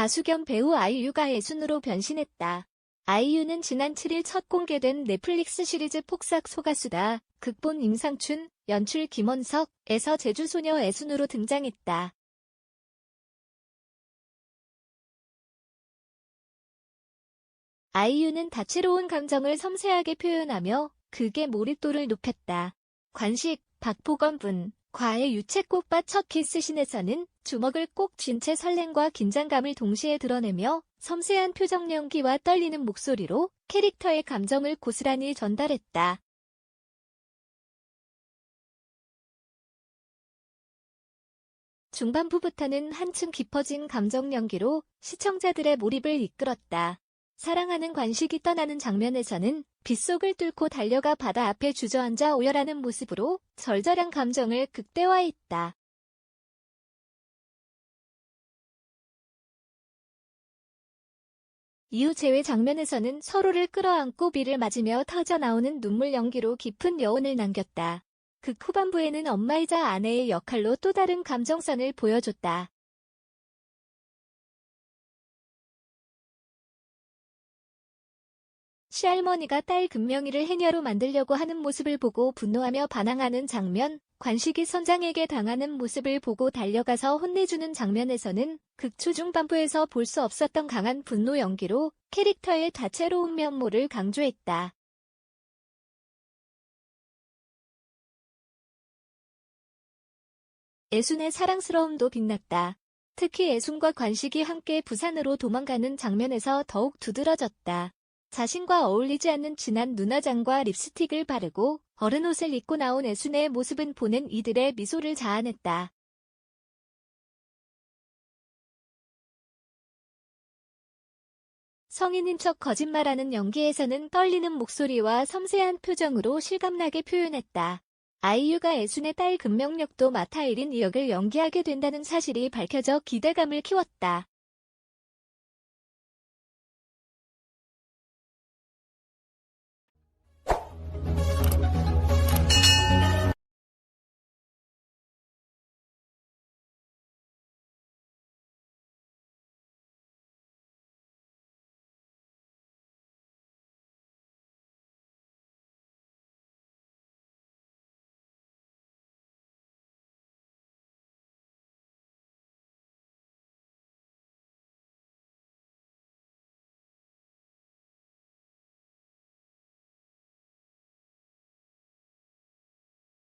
가수 겸 배우 아이유가 애순으로 변신했다. 아이유는 지난 7일 첫 공개된 넷플릭스 시리즈 폭삭 소가수다. 극본 임상춘, 연출 김원석에서 제주소녀 애순으로 등장했다. 아이유는 다채로운 감정을 섬세하게 표현하며 극의 몰입도를 높였다. 관식, 박보검분, 과의 유채꽃밭 첫 키스신에서는 주먹을 꼭 쥔 채 설렘과 긴장감을 동시에 드러내며 섬세한 표정 연기와 떨리는 목소리로 캐릭터의 감정을 고스란히 전달했다. 중반부부터는 한층 깊어진 감정 연기로 시청자들의 몰입을 이끌었다. 사랑하는 관식이 떠나는 장면에서는 빗속을 뚫고 달려가 바다 앞에 주저앉아 오열하는 모습으로 절절한 감정을 극대화했다. 이후 재회 장면에서는 서로를 끌어안고 비를 맞으며 터져나오는 눈물 연기로 깊은 여운을 남겼다. 극 후반부에는 엄마이자 아내의 역할로 또 다른 감정선을 보여줬다. 시할머니가 딸 금명이를 해녀로 만들려고 하는 모습을 보고 분노하며 반항하는 장면, 관식이 선장에게 당하는 모습을 보고 달려가서 혼내주는 장면에서는 극 초 중반부에서 볼 수 없었던 강한 분노 연기로 캐릭터의 다채로운 면모를 강조했다. 애순의 사랑스러움도 빛났다. 특히 애순과 관식이 함께 부산으로 도망가는 장면에서 더욱 두드러졌다. 자신과 어울리지 않는 진한 눈화장과 립스틱을 바르고 어른 옷을 입고 나온 애순의 모습은 보는 이들의 미소를 자아냈다. 성인인 척 거짓말하는 연기에서는 떨리는 목소리와 섬세한 표정으로 실감나게 표현했다. 아이유가 애순의 딸 금명역도 맡아 1인 2역을 연기하게 된다는 사실이 밝혀져 기대감을 키웠다.